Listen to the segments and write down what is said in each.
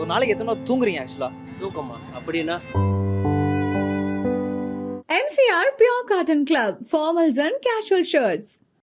ஒரு நாளைக்கு எத்தனை நாள் தூங்குறீங்க ஆக்சுவலா தூக்கமா? அப்படின்னா? MCR Pure Cotton Club, formals and casual shirts.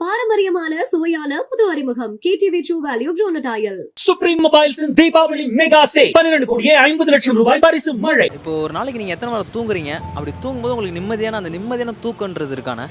பாரம்பரியமான சுவையான புது அறிமுகம். KTV true value ப்ரோனடாயல் supreme mobiles Deepavali mega sale பன்னிரண்டு கோடியே ஐம்பது லட்சம் ரூபாய் பரிசு மழை. இப்போ ஒரு நாளைக்கு நீங்க எத்தனை நேரம் தூங்குறீங்க? அப்படி தூங்கும்போது உங்களுக்கு நிம்மதியான அந்த நிம்மதியான தூக்கன்றது இருக்கானே?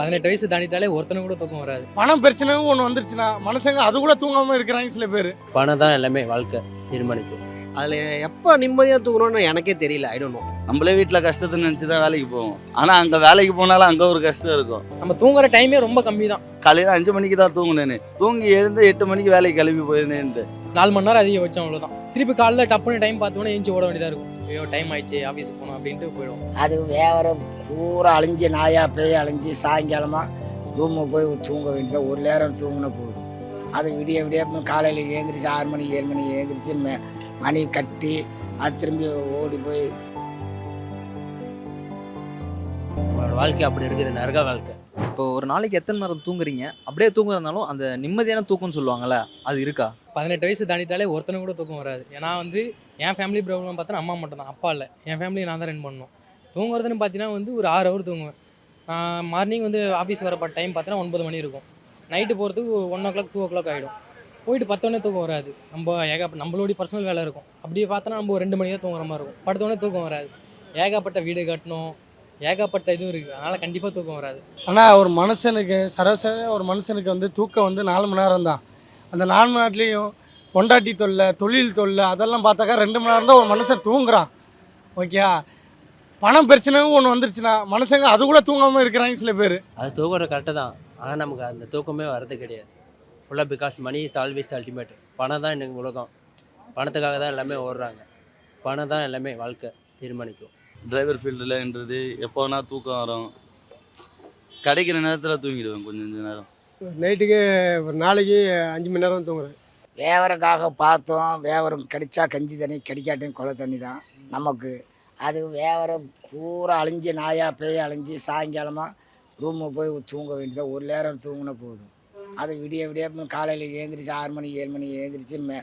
பதினெட்டு வயசு தாண்டிட்டாலே ஒருத்தனை கூட தூக்கம் வராது. பணம் பிரச்சனையும் ஒன்று வந்துருச்சுன்னா மனுஷங்க அது கூட தூங்காம இருக்கிறாங்க சில பேர். பணம் தான் எல்லாமே வாழ்க்கை தீர்மானிக்கும். அதில் எப்போ நிம்மதியாக தூங்கணும்னு எனக்கே தெரியல ஐ டோன்ட் நோ நம்மளே வீட்டில் கஷ்டத்தை நினச்சி தான் வேலைக்கு போவோம். ஆனால் அங்கே வேலைக்கு போனாலும் அங்கே ஒரு கஷ்டம் இருக்கும். நம்ம தூங்குற டைமே ரொம்ப கம்மி தான் காலையில் அஞ்சு மணிக்கு தான் தூங்குனேன்னு தூங்கி எழுந்து எட்டு மணிக்கு வேலைக்கு கிளம்பி போயிருந்தேன்ட்டு. நாலு மணி நேரம் அதிகபட்சம் அவ்வளோதான் திருப்பி காலைல டப்புன்னு டைம் பார்த்தோன்னே ஏஞ்சி ஓட வேண்டியதாக இருக்கும். ஐயோ டைம் ஆயிடுச்சு ஆஃபீஸுக்கு போகணும் அப்படின்ட்டு போயிடுவோம். அது வியாபாரம் பூரா அழிஞ்சு நாயா பேய் அழிஞ்சு சாயங்காலமாக ரூமுக்கு போய் தூங்க வேண்டியது ஒரு நேரம் தூங்கினா போதும். அது விடிய விடிய காலையில் ஏந்திரிச்சு ஆறு மணி ஏழு மணி ஏந்திரிச்சு ம- மணி கட்டி அது திரும்பி ஓடி போய். வாழ்க்கை அப்படி இருக்குது நரக வாழ்க்கை. இப்போ ஒரு நாளைக்கு எத்தனை நேரம் தூங்குறீங்க? அப்படியே தூங்குறதுனாலும் அந்த நிம்மதியான தூக்கம்னு சொல்லுவாங்கல்ல அது இருக்கா? பதினெட்டு வயசு தாண்டிட்டாலே ஒருத்தனை கூட தூக்கம் வராது. ஏன்னா வந்து என் ஃபேமிலி ப்ராப்ளம் பார்த்தா அம்மா மட்டும் தான் அப்பா இல்லை. என் ஃபேமிலி நான் தான் ரன் பண்ணணும். தூங்குறதுன்னு பார்த்தீங்கன்னா வந்து ஒரு ஆறு ஹவர் தூங்குவேன். மார்னிங் வந்து ஆஃபீஸ் வரப்போ டைம் பார்த்தோன்னா ஒன்பது மணி இருக்கும். நைட்டு போகிறதுக்கு one o'clock two o'clock ஆகிடும் போயிட்டு பத்தோடனே தூக்கம் வராது. நம்ம ஏகப்பட்ட நம்மளுடைய பர்சனல் வேலை இருக்கும். அப்படியே பார்த்தோன்னா நம்ம ஒரு ரெண்டு மணி தான் தூங்குற மாதிரி இருக்கும். படுத்தோடனே தூக்கம் வராது. ஏகப்பட்ட வீடு கட்டணும். ஏகப்பட்ட இதுவும் இருக்குது அதனால் கண்டிப்பாக தூக்கம் வராது. ஆனால் ஒரு மனுஷனுக்கு சராசரி ஒரு மனுஷனுக்கு வந்து தூக்கம் வந்து நாலு மணி நேரம் தான் அந்த நாலு மணி நேரத்துலேயும் பொண்டாட்டி தொல்லை தொழில் தொல்லை அதெல்லாம் பார்த்தாக்கா ரெண்டு மணி நேரம் தான் ஒரு மனுஷன் தூங்குறான். ஓகே பணம் பிரச்சனையும் ஒன்று வந்துருச்சுன்னா மனுஷங்க அது கூட தூங்காமல் இருக்கிறாங்க சில பேர். அது தூங்குற கரெக்டு தான். ஆனால் நமக்கு அந்த தூக்கமே வரது கிடையாது. ஃபுல்லாக because money is always ultimate பணம் தான் எனக்கு உலகம். பணத்துக்காக தான் எல்லாமே ஓடுறாங்க. பணம் தான் எல்லாமே வாழ்க்கை தீர்மானிக்கும். டிரைவர் ஃபீல்டுலன்றது எப்போ வேணால் தூக்கம் வரும். கிடைக்கிற நேரத்தில் தூங்கிடுவேன் கொஞ்சம் கொஞ்ச நேரம். நைட்டுக்கு ஒரு நாளைக்கு அஞ்சு மணி நேரம் தூங்குறேன். வேவரக்காக பார்த்தோம். வேவரம் கிடைச்சா கஞ்சி தண்ணி கிடைக்காட்டியும் குள தண்ணி தான் நமக்கு. அது வேவரம் பூரா அழிஞ்சு நாயாக பேய் அழிஞ்சு சாயங்காலமாக ரூமுக்கு போய் தூங்க வேண்டியது. ஒரு நேரம் தூங்கினா போதும். அது விடிய விடிய காலையில் ஏந்திரிச்சு ஆறு மணி ஏழு மணி ஏந்திரிச்சு மே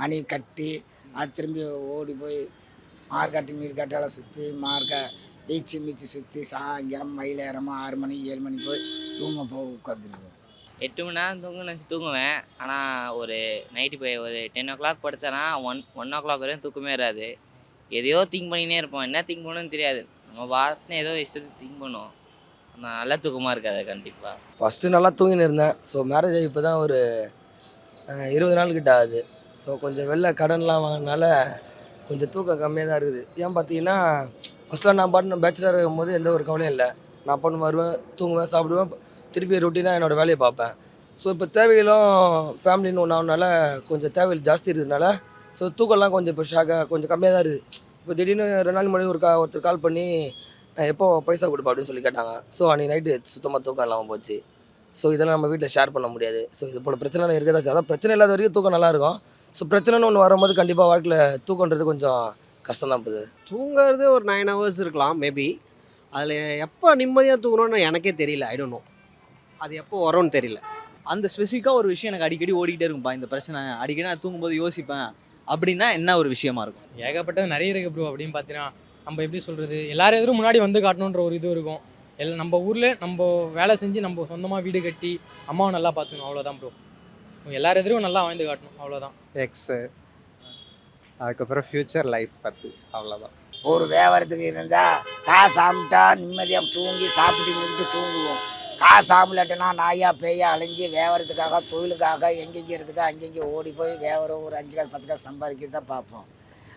மணி கட்டி அது திரும்பி ஓடி போய் மார்க்காட்டு மீர்காட்டெல்லாம் சுற்றி மார்க்க பீச்சு மீச்சு சுற்றி சாயங்காலம் மயிலேறமாக ஆறு மணி ஏழு மணி போய் ரூமை போய் உட்காந்துருக்கோம் எட்டு மணி நேரம் தூங்க நினச்சி தூங்குவேன். ஆனால் ஒரு நைட்டு போய் ஒரு டென் ஓ கிளாக் படுத்தேன்னா ஒன் ஒன் ஓ கிளாக் வரையும் தூக்கமே வராது. எதையோ திங்க் பண்ணினே இருப்போம். என்ன திங்க் பண்ணணும்னு தெரியாது. நம்ம பாட்டுன்னு ஏதோ இஷ்டத்துக்கு திங்க் பண்ணுவோம். ஆனால் நல்லா தூக்கமாக இருக்காது கண்டிப்பாக ஃபஸ்ட்டு நல்லா தூங்கின்னு இருந்தேன். ஸோ மேரேஜ் ஆகி இப்போ தான் ஒரு இருபது நாள் கிட்ட ஆகுது. ஸோ கொஞ்சம் வெளில கடன்லாம் வாங்கினால கொஞ்சம் தூக்கம் கம்மியாக தான் இருக்குது. ஏன் பார்த்தீங்கன்னா ஃபஸ்ட்டில் நான் பாட்டு பேச்சுலர் இருக்கும்போது எந்த ஒரு கவலையும் இல்லை. நான் பண்ண வருவேன் தூங்குவேன் சாப்பிடுவேன். திருப்பி ரொட்டீனாக என்னோடய வேலையை பார்ப்பேன். ஸோ இப்போ தேவைகளும் ஃபேமிலின்னு ஒன்று ஆகுனால கொஞ்சம் தேவைகள் ஜாஸ்தி இருக்கிறதுனால ஸோ தூக்கம்லாம் கொஞ்சம் இப்போ ஷாக்காக கொஞ்சம் கம்மியாக தான் இருக்குது இப்போ திடீர்னு ரெண்டு நாள் முன்னாடி ஒரு கா ஒருத்தர் கால் பண்ணி நான் எப்போ பைசா கொடுப்பா? அப்படின்னு சொல்லி கேட்டாங்க. ஸோ அன்றைக்கி நைட்டு சுத்தமாக தூக்கம் இல்லாமல் போச்சு. ஸோ இதெல்லாம் நம்ம வீட்டில் ஷேர் பண்ண முடியாது. ஸோ இது போல் பிரச்சனை இருக்க தான் அதான் பிரச்சனை இல்லாத வரைக்கும் தூக்கம் நல்லா இருக்கும். ஸோ பிரச்சனைன்னு ஒன்று வரும்போது கண்டிப்பாக வாழ்க்கையில் தூக்கன்றது கொஞ்சம் கஷ்டம் தான் போகுது. தூங்குறது ஒரு நைன் ஹவர்ஸ் இருக்கலாம் மேபி அதில் எப்போ நிம்மதியாக தூங்கணும்னு எனக்கே தெரியல. ஐ டோன்ட் நோ அது எப்போ வரும்னு தெரியல. அந்த ஸ்பெசிஃபிக்காக ஒரு விஷயம் எனக்கு அடிக்கடி ஓடிக்கிட்டே இருக்கும்பா இந்த பிரச்சனை. அடிக்கடி நான் தூங்கும்போது யோசிப்பேன். அப்படின்னா என்ன ஒரு விஷயமா இருக்கும்? ஏகப்பட்டது நிறைய இருக்குது ப்ரோ அப்படின்னு பார்த்தீங்கன்னா நம்ம எப்படி சொல்கிறது எல்லாரும் எதிரும் முன்னாடி வந்து காட்டணுன்ற ஒரு இது இருக்கும். எல் நம்ம ஊரில் நம்ம வேலை செஞ்சு நம்ம சொந்தமாக வீடு கட்டி அம்மாவை நல்லா பார்த்துக்கணும் அவ்வளோதான் ப்ரோ எல்லார் எதிரும் நல்லா வாழ்ந்து காட்டணும் அவ்வளோதான் எக்ஸு அதுக்கப்புறம் ஃப்யூச்சர் லைஃப் பற்றி அவ்வளோதான் ஒரு வியாபாரத்துக்கு இருந்தால் காசு சாப்பிட்டா நிம்மதியாக தூங்கி சாப்பிட்டு நின்று தூங்குவோம். காசு சாப்பிடலட்டுனா நாயா பேயா அலைஞ்சு வியாபாரத்துக்காக தொழிலுக்காக எங்கெங்கே இருக்குதோ அங்கெங்கே ஓடி போய் வியாபாரம் ஒரு அஞ்சு காசு பத்து காசு சம்பாதிக்கிறது தான் பார்ப்போம்.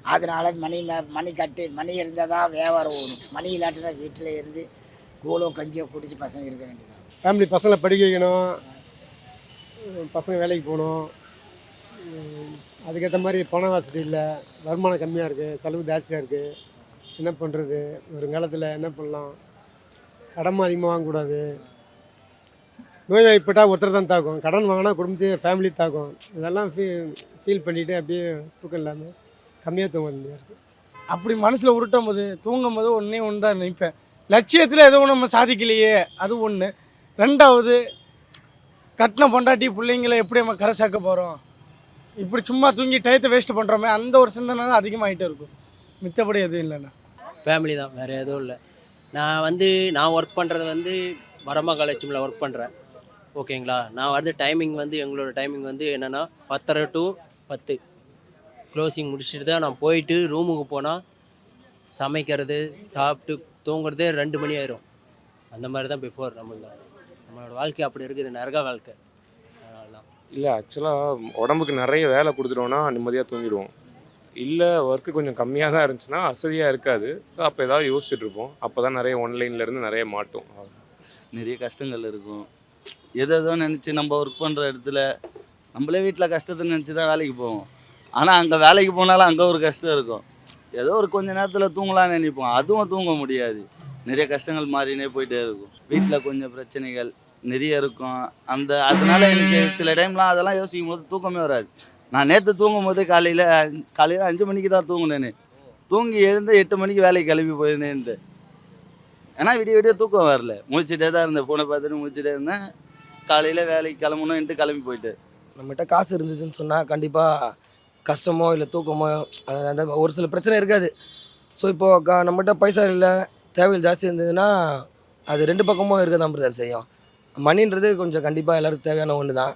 அதனால மணி மே- மணி கட்டி மணி இருந்தால் தான் வியாபாரம் ஓடும். மணி இல்லாட்டினா வீட்டில் இருந்து கூலோ கஞ்சியோ குடிச்சு பசங்க இருக்க வேண்டியதான் ஃபேமிலி பசங்களை படிக்க வைக்கணும். பசங்க வேலைக்கு போகணும். அதுக்கேற்ற மாதிரி பண வசதி இல்லை. வருமானம் கம்மியாக இருக்குது செலவு ஜாஸ்தியாக இருக்குது என்ன பண்ணுறது ஒரு காலத்தில் என்ன பண்ணலாம்? கடமை அதிகமாக வாங்கக்கூடாது. நோய்வாய்ப்பட்டா ஒருத்தர் தான் தாக்கும். கடன் வாங்கினா குடும்பத்தையே ஃபேமிலி தாக்கும். இதெல்லாம் ஃபீ ஃபீல் பண்ணிவிட்டு அப்படியே தூக்கம் இல்லாமல் கம்மியாக தூங்க வேண்டியதாக இருக்குது அப்படி மனசில் உருட்டும் போது தூங்கும் போது ஒன்றே ஒன்று தான் நினைப்பேன். லட்சியத்தில் எதுவும் நம்ம சாதிக்கலையே அது ஒன்று ரெண்டாவது கட்டின பொண்டாட்டி பிள்ளைங்களை எப்படி நம்ம கரை சேர்க்க போகிறோம் இப்படி சும்மா தூங்கி டயத்தை வேஸ்ட் பண்ணுறோமே அந்த ஒரு சிந்தனை தான் அதிகமாகிட்டே இருக்கும். மித்தபடி எதுவும் இல்லைண்ணா. ஃபேமிலி தான் வேறு எதுவும் இல்லை. நான் வந்து நான் ஒர்க் பண்ணுறது வந்து வரமா காலேஜில் ஒர்க் பண்ணுறேன் ஓகேங்களா? நான் வந்து டைமிங் வந்து எங்களோட டைமிங் வந்து என்னென்னா பத்தரை டு பத்து. க்ளோசிங் முடிச்சுட்டு தான் நான் போயிட்டு ரூமுக்கு போனால் சமைக்கிறது சாப்பிட்டு தூங்குறதே ரெண்டு மணி ஆயிரும். அந்த மாதிரி தான் பிஃபோர் நம்மள நம்மளோட வாழ்க்கை அப்படி இருக்குது நரக வாழ்க்கை. அதனால தான் இல்லை ஆக்சுவலாக உடம்புக்கு நிறைய வேலை கொடுத்துட்டோன்னா நிம்மதியாக தூங்கிடுவோம். இல்லை ஒர்க்கு கொஞ்சம் கம்மியாக தான் இருந்துச்சுன்னா அசதியாக இருக்காது. அப்போ ஏதாவது யோசிச்சுட்டு இருப்போம். அப்போ தான் நிறைய ஒன்லைன்லேருந்து நிறைய மாட்டோம். நிறைய கஷ்டங்கள் இருக்கும். எது எதோ நினச்சி நம்ம ஒர்க் பண்ணுற இடத்துல நம்மளே வீட்டில் கஷ்டத்தை நினச்சி தான் வேலைக்கு போவோம். ஆனால் அங்கே வேலைக்கு போனாலும் அங்கே ஒரு கஷ்டம் இருக்கும். ஏதோ ஒரு கொஞ்ச நேரத்தில் தூங்கலாம்னு நினைப்போம். அதுவும் தூங்க முடியாது. நிறைய கஷ்டங்கள் மாறினே போயிட்டே இருக்கும். வீட்டில் கொஞ்சம் பிரச்சனைகள் நிறைய இருக்கும். அந்த அதனால எனக்கு சில டைம்லாம் அதெல்லாம் யோசிக்கும் போது தூக்கமே வராது. நான் நேற்று தூங்கும் போது காலையில் காலையில் அஞ்சு மணிக்கு தான் தூங்கினேன்னு தூங்கி எழுந்து எட்டு மணிக்கு வேலைக்கு கிளம்பி போயிருந்தேன்ட்டு. ஏன்னா விடிய விடிய தூக்கம் வரல. முடிச்சுட்டே தான் இருந்தேன் ஃபோனை பார்த்துட்டு முடிச்சுட்டே இருந்தேன். காலையில் வேலைக்கு கிளம்பணுன்ட்டு கிளம்பி போயிட்டு. நம்மகிட்ட காசு இருந்ததுன்னு சொன்னால் கண்டிப்பாக கஷ்டமோ இல்லை தூக்கமோ அந்த ஒரு சில பிரச்சனை இருக்காது. ஸோ இப்போது க நம்மகிட்ட பைசா இல்லை தேவைகள் ஜாஸ்தி இருந்ததுன்னா அது ரெண்டு பக்கமும் இருக்க தான் பிரதர் செய்யும். மணின்றது கொஞ்சம் கண்டிப்பாக எல்லாருக்கும் தேவையான ஒன்று தான்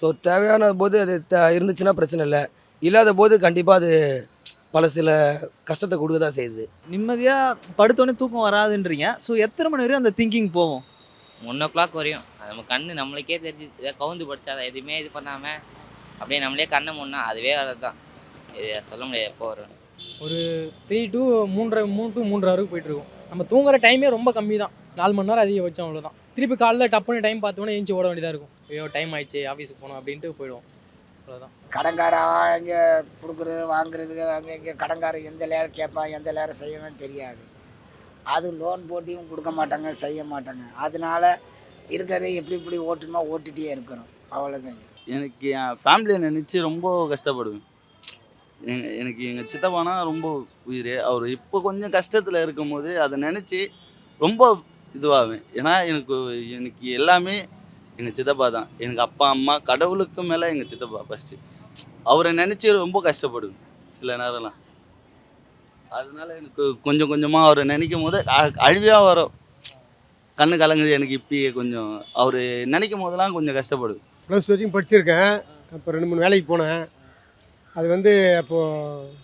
ஸோ தேவையான போது அது த இருந்துச்சுன்னா பிரச்சனை இல்லை. இல்லாத போது கண்டிப்பாக அது பல சில கஷ்டத்தை கொடுக்க தான் செய்யுது. நிம்மதியாக படுத்தோடனே தூக்கம் வராதுன்றீங்க. ஸோ எத்தனை மணி வரையும் அந்த திங்கிங் போகும்? ஒன் ஓ கிளாக் வரையும். நம்ம கண்ணு நம்மளுக்கே தெரிஞ்சு இதை கவுந்து படிச்சா அதை எதுவுமே இது பண்ணாமல் அப்படியே நம்மளே கண்ணை முன்னா அதுவே வரது தான் இது சொல்ல முடியாது எப்போ வரும் ஒரு த்ரீ டு மூன்றரை மூணு டு மூன்றரை வரைக்கும் போயிட்டு இருக்கும் நம்ம தூங்குற டைமே ரொம்ப கம்மி தான் நாலு மணி நேரம் அதிகபட்சம் அவ்வளோதான் திருப்பி காலைல டப்புன்னு டைம் பார்த்தோன்னே ஏஞ்சி ஓட வேண்டியதாக இருக்கும். ஐயோ டைம் ஆயிடுச்சு ஆஃபீஸுக்கு போகணும் அப்படின்ட்டு போயிடுவோம். அவ்வளோதான் கடன்காரன் அங்கே கொடுக்குறது வாங்குறதுக்கு அங்கே இங்கே கடன்காரன் எந்த நேரம் கேட்பான் எந்த நேரம் செய்யணும்னு தெரியாது. அது லோன் போட்டியும் கொடுக்க மாட்டாங்க செய்ய மாட்டாங்க. அதனால இருக்கிறத எப்படி இப்படி ஓட்டணுமோ ஓட்டிகிட்டே இருக்கிறோம். அவ்வளோதான் எனக்கு என் ஃபேமிலியை நினச்சி ரொம்ப கஷ்டப்படுவேன். எனக்கு எங்கள் சித்தப்பானா ரொம்ப உயிர். அவர் இப்போ கொஞ்சம் கஷ்டத்தில் இருக்கும்போது அதை நினச்சி ரொம்ப இதுவாகுவேன் ஏன்னா எனக்கு எனக்கு எல்லாமே எங்கள் சித்தப்பா தான். எனக்கு அப்பா அம்மா கடவுளுக்கு மேலே எங்கள் சித்தப்பா ஃபஸ்ட்டு அவரை நினச்சி ரொம்ப கஷ்டப்படுவேன் சில நேரம்லாம். அதனால எனக்கு கொஞ்சம் கொஞ்சமாக அவரை நினைக்கும் போது அழுவியாக வரும். கண்ணு கலங்குது எனக்கு இப்பயே கொஞ்சம். அவர் நினைக்கும் போதெல்லாம் கொஞ்சம் கஷ்டப்படுவேன் ப்ளஸ் வரைக்கும் படிச்சிருக்கேன். அப்போ ரெண்டு மூணு வேலைக்கு போனேன். அது வந்து அப்போது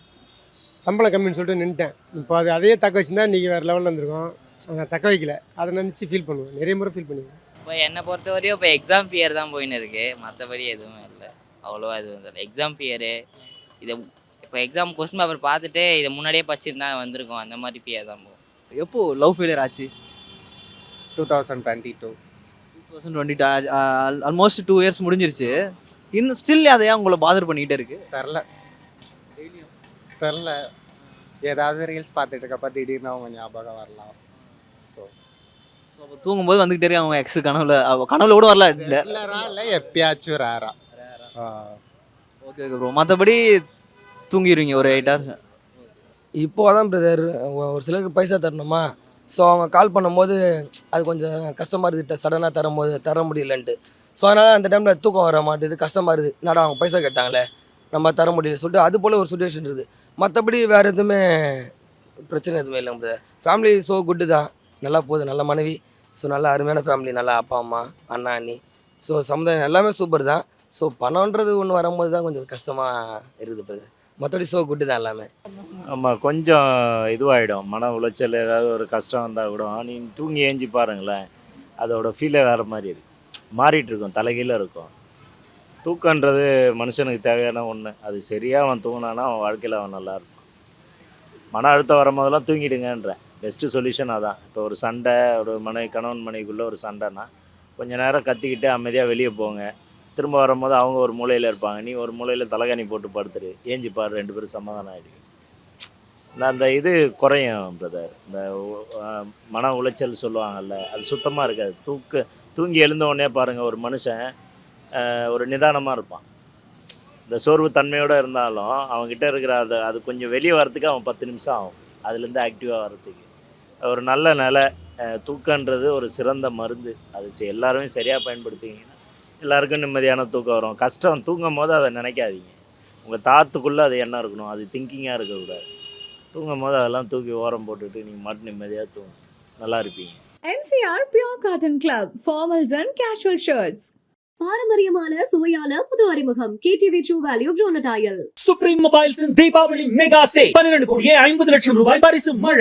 சம்பளம் கம்மின்னு சொல்லிட்டு நின்ட்டேன் இப்போ அது அதையே தக்க வச்சுருந்தா இன்றைக்கி வேறு லெவலில் இருந்திருக்கோம் அதை தக்க வைக்கல. அதை நினச்சி ஃபீல் பண்ணுவேன். நிறைய முறை ஃபீல் பண்ணுவேன் இப்போ என்னை பொறுத்த வரையும் இப்போ எக்ஸாம் ஃபியர் தான் போயின்னு இருக்கு. மற்றபடி எதுவும் இல்லை. அவ்வளோவா எதுவும் இல்லை. எக்ஸாம் ஃபியரு இதை இப்போ எக்ஸாம் கொஸ்டின் பேப்பர் பார்த்துட்டு இதை முன்னாடியே படிச்சிருந்தா வந்திருக்கும். அந்த மாதிரி ஃபியர் தான் போகும். எப்போ லவ் ஃபெயிலியர் ஆச்சு? Two thousand twenty two two thousand twenty almost two years முடிஞ்சிருச்சு. இன்னும் ஸ்டில் அதை ஏன் உங்களை பாதர் பண்ணிக்கிட்டே இருக்கு? தெரில. தெரில. ஏதாவது ரீல்ஸ் பார்த்துட்டு இருக்கப்ப திடீர்னு அவங்க ஞாபகம் வரலாம். ஸோ தூங்கும்போது வந்துகிட்டே இருக்கு அவங்க எக்ஸ் கனவுல. கனவுல கூட வரல. இல்லை எப்பயாச்சும் ரேரா. ஓகே ஓகே ப்ரோ மற்றபடி தூங்கிடுவீங்க ஒரு எயிட் ஹவர்ஸ் இப்போ தான் பிரதர் ஒரு சிலருக்கு பைசா தரணுமா? ஸோ அவங்க கால் பண்ணும்போது அது கொஞ்சம் கஷ்டமாக இருக்குது சடனாக தரும்போது தர முடியலன்ட்டு. ஸோ அதனால் அந்த டைமில் தூக்கம் வர மாட்டேது கஷ்டமாக இருக்குது என்னடா அவங்க பைசா கேட்டாங்களே? நம்ம தர முடியல சொல்லிட்டு அது போல் ஒரு சுச்சுவேஷன் இருக்குது மற்றபடி வேறு எதுவுமே பிரச்சனை எதுவுமே இல்லை முடியாது ஃபேமிலி ஸோ குட்டு தான். நல்லா போகுது நல்ல மனைவி. ஸோ நல்லா அருமையான ஃபேமிலி நல்லா அப்பா அம்மா அண்ணா அண்ணி. ஸோ சமுதாயம் எல்லாமே சூப்பர் தான். ஸோ பணம்ன்றது ஒன்று வரும்போது தான் கொஞ்சம் கஷ்டமாக இருக்குது பிரதர் மற்றபடி ஷோ குட்டு தான் எல்லாமே. ஆமாம் கொஞ்சம் இதுவாகிடும் மன உளைச்சல் ஏதாவது ஒரு கஷ்டம் வந்தால் கூட நீங்கள் தூங்கி ஏஞ்சி பாருங்களேன். அதோட ஃபீலே வேறு மாதிரி இருக்கு. மாறிட்டு இருக்கும் தலைகீழ இருக்கும். தூக்கன்றது மனுஷனுக்கு தேவையான ஒன்று அது சரியாக அவன் தூங்கினானா அவன் வாழ்க்கையில் அவன் நல்லா இருப்பான் மன அழுத்தம் வரும்போதெல்லாம் தூங்கிடுங்கன்றேன் பெஸ்ட்டு சொல்யூஷன் அதான். இப்போ ஒரு சண்டை ஒரு மனை கணவன் மனைவிக்குள்ளே ஒரு சண்டைனா கொஞ்சம் நேரம் கத்திக்கிட்டு அமைதியாக வெளியே போங்க. திரும்ப வரும்போது அவங்க ஒரு மூலையில் இருப்பாங்க. நீ ஒரு மூலையில் தலைகாணி போட்டு படுத்துரு. ஏஞ்சிப்பார் ரெண்டு பேரும் சமாதானம் ஆகிடுங்க இந்த அந்த இது குறையும் பிரதர் இந்த மன உளைச்சல் சொல்லுவாங்கல்ல அது சுத்தமாக இருக்காது. தூக்க தூங்கி எழுந்த உடனே பாருங்கள் ஒரு மனுஷன் ஒரு நிதானமாக இருப்பான். இந்த சோர்வு தன்மையோடு இருந்தாலும் அவன்கிட்ட இருக்கிற அது அது கொஞ்சம் வெளியே வரத்துக்கு அவன் பத்து நிமிஷம் ஆகும். அதுலேருந்து ஆக்டிவாக வர்றதுக்கு. ஒரு நல்ல நிலை தூக்கன்றது ஒரு சிறந்த மருந்து. அது எல்லாருமே சரியாக பயன்படுத்திங்க எல்லாருக்கும் நிம்மதியான தூக்கம் வரும். கஷ்டம் தூங்கும் போது அதை நினைக்காதீங்க. உங்கள் தாத்துக்குள்ளே அது எண்ணம் இருக்கணும். அது திங்கிங்காக இருக்கக்கூடாது. தூங்கும் போது அதெல்லாம் தூக்கி ஓரம் போட்டுட்டு நீங்கள் மட்டும் நிம்மதியாக தூங்க. நல்லா இருப்பீங்க. MCR Pure Cotton Club, formals and casual shirts. பாரம்பரியமான சுவையான புது அறிமுகம். கேடிவி ட்ரூ வேல்யூ ப்ரோனடாயல் சுப்ரீம் மொபைல்ஸின் தீபாவளி மெகா சே பன்னிரண்டு கோடியே ஐம்பது லட்சம் ரூபாய் பரிசு மழை.